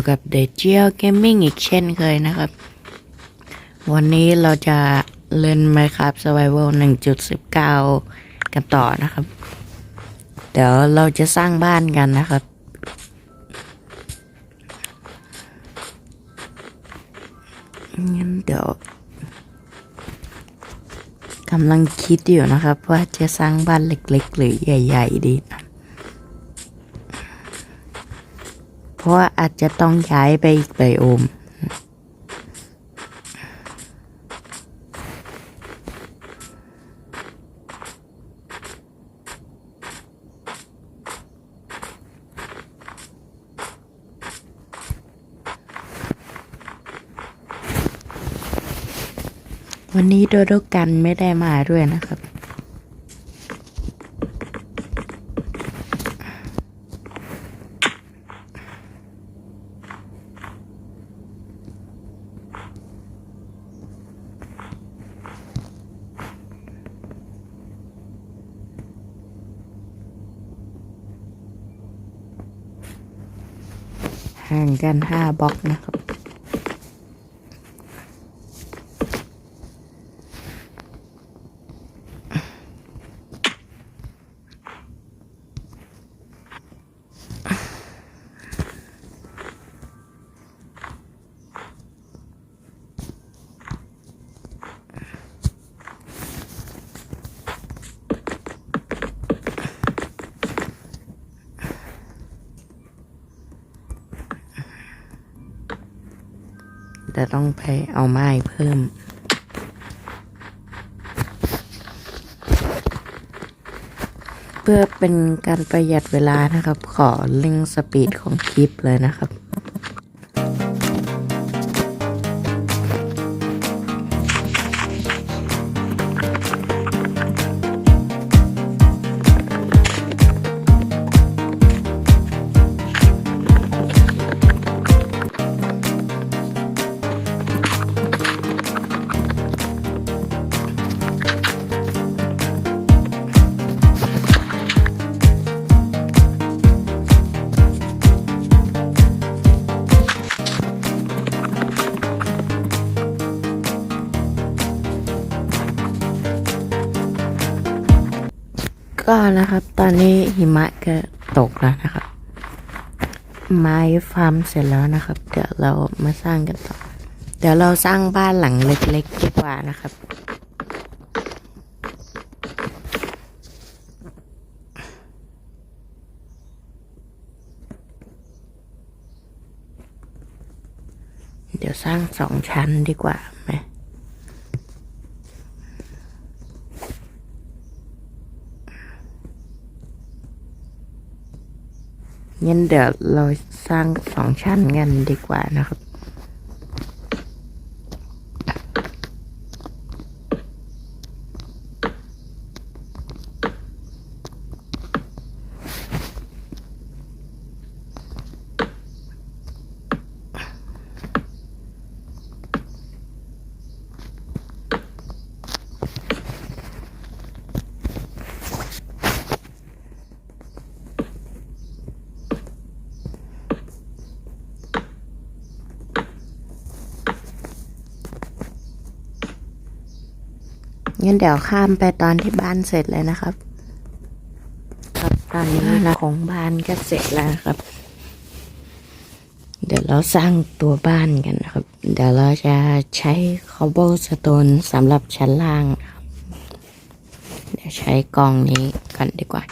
อยู่กับเดจ i ย g เกมมิ่งอีกเช่นเคยนะครับ วันนี้เราจะเล่น Minecraft Survival 1.19 กันต่อนะครับ เดี๋ยวเราจะสร้างบ้านกันนะครับ งั้นเดี๋ยวกำลังคิดอยู่นะครับ ว่าจะสร้างบ้านเล็ก ๆ หรือใหญ่ ๆ ดีนะ เพราะอาจจะต้องย้ายไปอีกไบโอม วันนี้โดโดกันไม่ได้มาด้วยนะครับ ห่างกันห้าบล็อกนะครับ จะต้องไปเอาไม้เพิ่ม เพื่อเป็นการประหยัดเวลานะครับ ขอเร่งสปีดของคลิปเลยนะครับ ก็นะครับ ตอนนี้หิมะก็ตกแล้วนะครับ ไม้ฟาร์มเสร็จแล้วนะครับ เดี๋ยวเรามาสร้างกันต่อ เดี๋ยวเราสร้างบ้านหลังเล็กๆดีกว่านะครับเดี๋ยวสร้างสองชั้นดีกว่าไหม งั้นเดี๋ยวเราสร้างสองชั้นกันดีกว่านะครับ งั้นเดี๋ยวข้ามไปตอนที่บ้านเสร็จเลยนะครับ ครับตอนนี้นะของบ้านก็เสร็จแล้วครับ เดี๋ยวเราสร้างตัวบ้านกันนะครับ เดี๋ยวเราจะใช้คอ b บ e สโตนสำหรับชั้นล่างครับ เดี๋ยวใช้กองนี้กันดีกว่า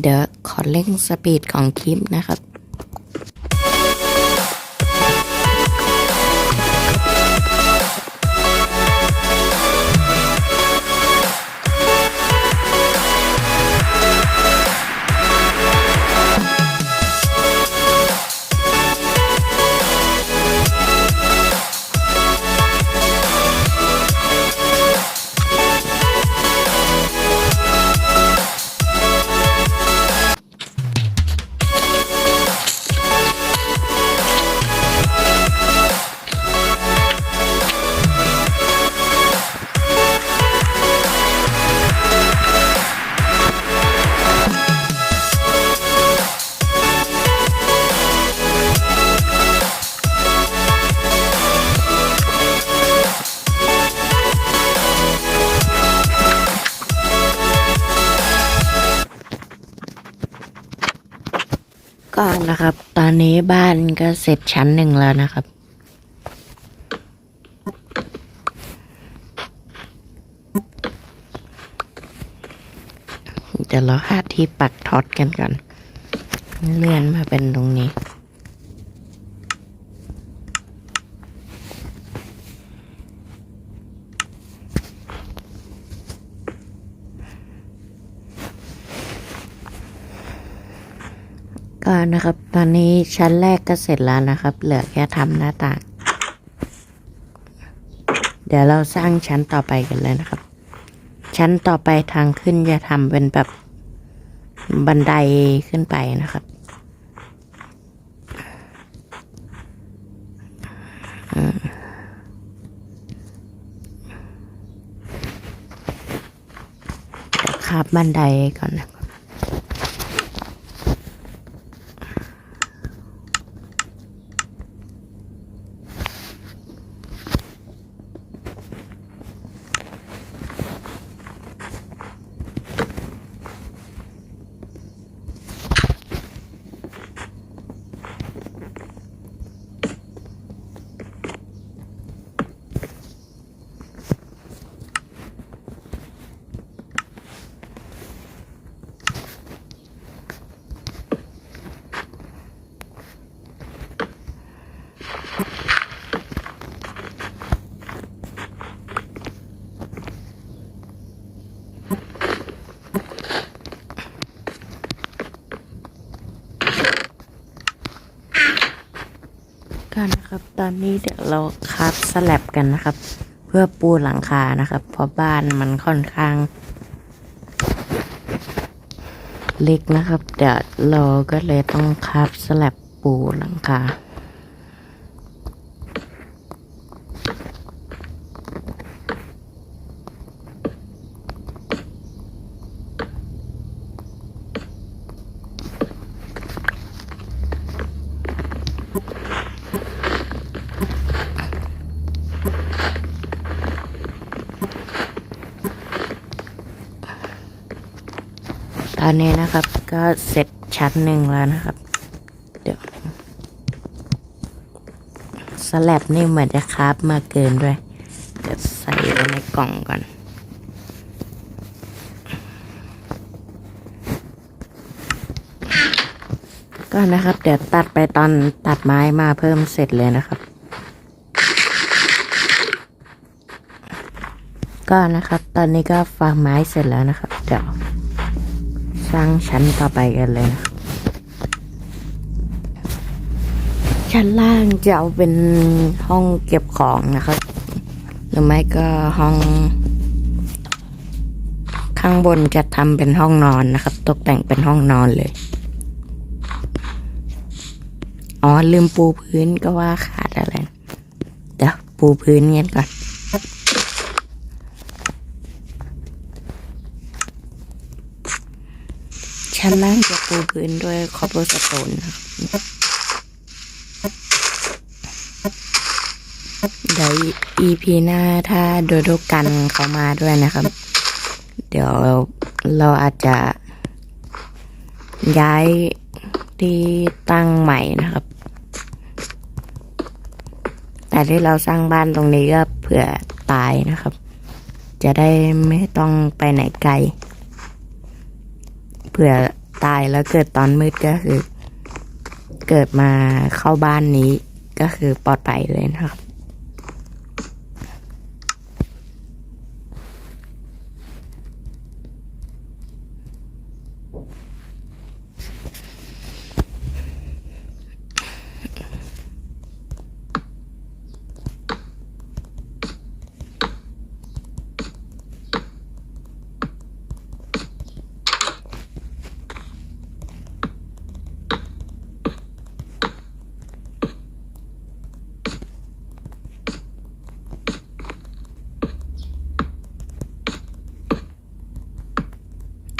เดี๋ยวขอเร่งสปีดของคลิปนะครับ นะครับ ตอนนี้บ้านก็เสร็จชั้นหนึ่งแล้วนะครับ เดี๋ยวเราหาที่ปักท็อตกันก่อน เลื่อนมาเป็นตรงนี้ ก็นะครับ ตอนนี้ชั้นแรกก็เสร็จแล้วนะครับ เหลือแค่ทำหน้าต่าง เดี๋ยวเราสร้างชั้นต่อไปกันเลยนะครับ ชั้นต่อไปทางขึ้นจะทำเป็นแบบบันไดขึ้นไปนะครับอืมเดี๋ยวคาบบันไดก่อนนะ ครับกันนะครับ ตอนนี้เดี๋ยวเราคัดสลับกันนะครับ เพื่อปูหลังคานะครับ เพราะบ้านมันค่อนข้าง เล็กนะครับ เดี๋ยวเราก็เลยต้องคัดสลับปูหลังคา ตอนนี้นะครับ ก็เสร็จชั้นหนึ่งแล้วนะครับ เดี๋ยวสแลบนี่เหมือนจะคราบมาเกินด้วยเดี๋ยวใส่ไว้ในกล่องก่อนก็นะครับ เดี๋ยวตัดไปตอนตัดไม้มาเพิ่มเสร็จเลยนะครับ ก็นะครับ ตอนนี้ก็ฟางไม้เสร็จแล้วนะครับ เดี๋ยว สร้างชั้นต่อไปกันเลยนะชั้นล่างจะเอาเป็นห้องเก็บของนะครับ หรือไม่ก็ห้อง ข้างบนจะทำเป็นห้องนอนนะครับ ตกแต่งเป็นห้องนอนเลย อ๋อลืมปูพื้นก็ว่าขาดอะไร เดี๋ยวปูพื้นเงี้ยก่อน ชั้นล่างจะปูพื้นด้วยคอปเปอร์สโตนเดี๋ยว EP หน้าถ้าโดโดกันเขามาด้วยนะครับ เดี๋ยวเราอาจจะย้ายที่ตั้งใหม่นะครับ แต่ที่เราสร้างบ้านตรงนี้ก็เผื่อตายนะครับ จะได้ไม่ต้องไปไหนไกล เผื่อตายแล้วเกิดตอนมืดก็คือ เกิดมาเข้าบ้านนี้ก็คือปลอดภัยเลยนะครับ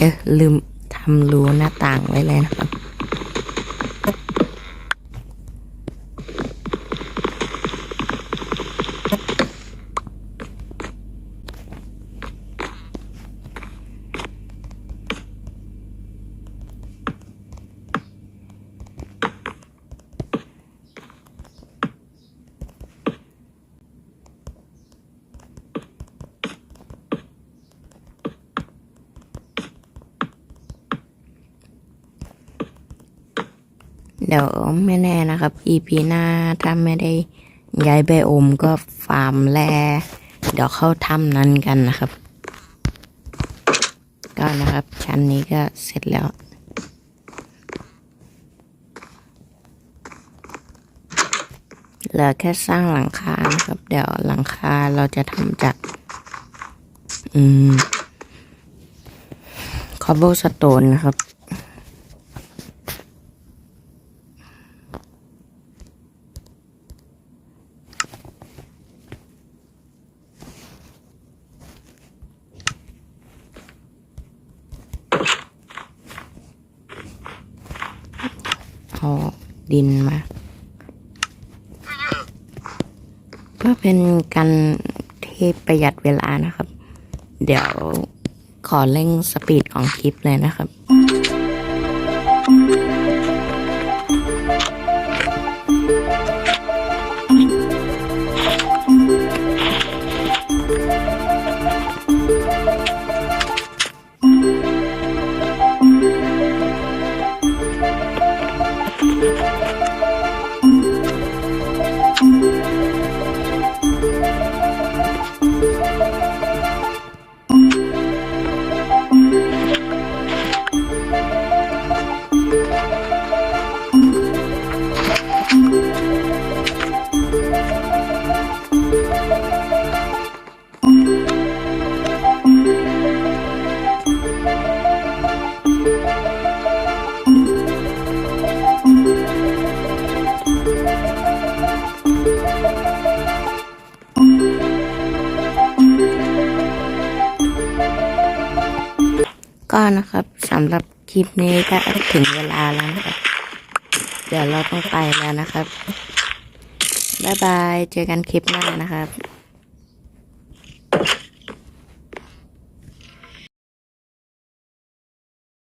เออลืมทำรูหน้าต่างไว้เลยนะ เดี๋ยวไม่แน่นะครับ EP หน้าถ้าไม่ได้ย้ายไบโอมก็ฟาร์มแร่เดี๋ยวเข้าถ้ำนั้นกันนะครับ ก็นะครับ ชั้นนี้ก็เสร็จแล้วเหลือแค่สร้างหลังคานะครับ เดี๋ยวหลังคาเราจะทำจาก อืมคอ b เบิลสโตนนะครับ เอา ดินมา เพื่อเป็นการที่ประหยัดเวลานะครับ เดี๋ยวขอเร่งสปีดของคลิปเลยนะครับ ก็นะครับสำหรับคลิปนี้ก็ถึงเวลาแล้วนะครับ เดี๋ยวเราต้องไปแล้วนะครับ บ๊ายบาย เจอกันคลิปหน้านะครับ